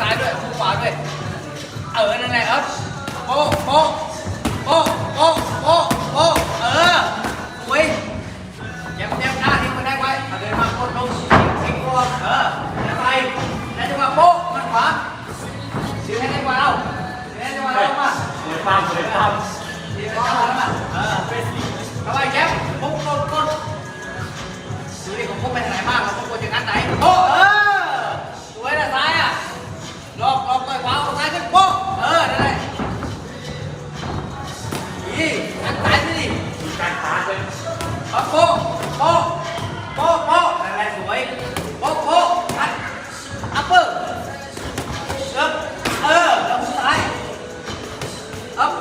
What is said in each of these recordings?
ซ้ายด้วยหุกขวาด้วย เออ นั่นแหละครับโป๊ะโป๊ะโป๊ะโป๊ะโป๊ะโป๊ะเออสวยเจ็บเจ็บหน้าทิ้มันได้ไว้เอาเดินมาโคตรลงทิ้งตัวเออแล้วไปแล้วจะมาโป๊ะมันขวาเสียให้ได้กว่าเราเสียให้ได้กว่าเรามาเสียตามเสียตาม นี่อันตายไปดิมีการขาเลยเอาโป๊ะโป๊ะโป๊ะโป๊ะอะไรสวยโป๊ะโป๊ะอัดอัปเปอร์เอิบเออแล้วสุดท้ายอัพ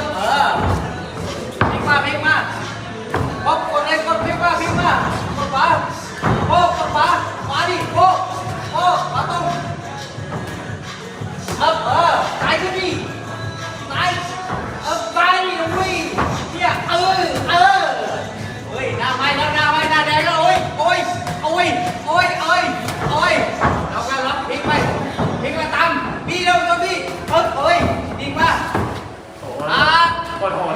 Ah. โหโหด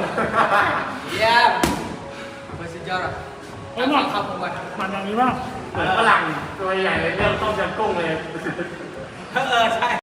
เยี่ยมเฮ้ยสุดยอดอะเฮ้ยหมดทำผมก่อนมันอย่างนี้บ้างเหมือนฝรั่งตัวใหญ่เลยเริ่มต้มยำกุ้งเลย เออใช่